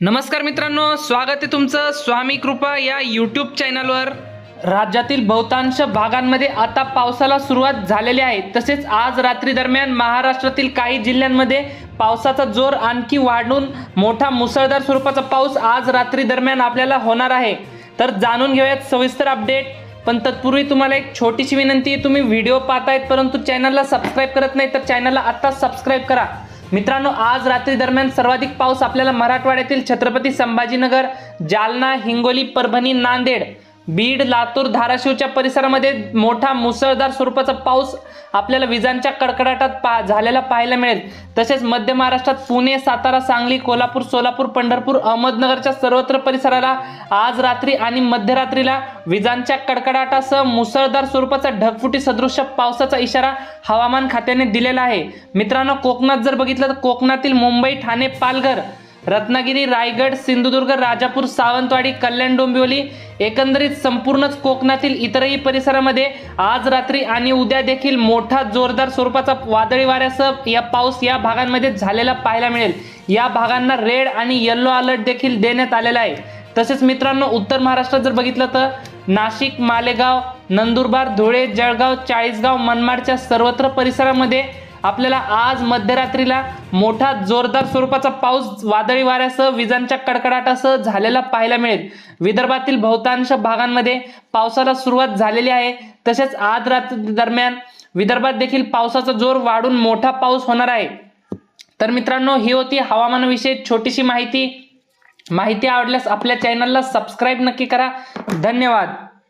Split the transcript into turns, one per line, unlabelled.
नमस्कार मित्रांनो स्वागत आहे तुमचं स्वामी कृपा या यूट्यूब चॅनलवर राज्यातील बहुतांश भागांमध्ये आता पावसाला सुरुवात झालेली आहे. तसेच आज रात्री दरम्यान महाराष्ट्रातील काही जिल्ह्यांमध्ये पावसाचा जोर आणखी वाढून मोठा मुसळधार स्वरूपाचा पाऊस आज रात्री दरम्यान आपल्याला होणार आहे. तर जाणून घेऊयात सविस्तर अपडेट पण तत्पूर्वी तुम्हाला एक छोटीशी विनंती आहे तुम्ही व्हिडिओ पाहतायत परंतु चॅनलला सबस्क्राईब करत नाही तर चॅनलला आत्ता सबस्क्राईब करा. मित्रांनो आज रात्री दरम्यान सर्वाधिक पाऊस आपल्याला मराठवाड्यातील छत्रपती संभाजीनगर जालना हिंगोली परभणी नांदेड बीड लातूर धाराशिवच्या परिसरामध्ये मोठा मुसळधार स्वरूपाचा पाऊस आपल्याला विजांच्या कडकडाटात पा झालेला पाहायला मिळेल. तसेच मध्य महाराष्ट्रात पुणे सातारा सांगली कोल्हापूर सोलापूर पंढरपूर अहमदनगरच्या सर्वत्र परिसराला आज रात्री आणि मध्यरात्रीला विजांच्या कडकडाटासह मुसळधार स्वरूपाचा ढगफुटी सदृश्य पावसाचा इशारा हवामान खात्याने दिलेला आहे. मित्रांनो कोकणात जर बघितलं तर कोकणातील मुंबई ठाणे पालघर रत्नागिरी रायगड सिंधुदुर्ग राजापूर सावंतवाडी कल्याण डोंबिवली एकंदरीत संपूर्णच कोकणातील इतरही परिसरामध्ये आज रात्री आणि उद्या देखील मोठा जोरदार स्वरूपाचा वादळी वाऱ्यासह या पाऊस या भागांमध्ये झालेला पाहायला मिळेल. या भागांना रेड आणि येल्लो अलर्ट देखील देण्यात आलेला आहे. तसेच मित्रांनो उत्तर महाराष्ट्रात जर बघितलं तर नाशिक मालेगाव नंदुरबार धुळे जळगाव चाळीसगाव मनमाडच्या सर्वत्र परिसरामध्ये आपल्याला आज मध्यरात्रीला मोठा जोरदार स्वरूपाचा पाऊस वादळी वाऱ्यासह विजांच्या कडकडाटासह झालेला पाहायला मिळेल. विदर्भातील बहुतांश भागांमध्ये पावसाला सुरुवात झालेली आहे. तसेच आज रात्री दरम्यान विदर्भात देखील पावसाचा जोर वाढून मोठा पाऊस होणार आहे. तर मित्रांनो ही होती हवामानाविषयी छोटीशी माहिती. माहिती आवडल्यास आपल्या चॅनलला सबस्क्राईब नक्की करा. धन्यवाद.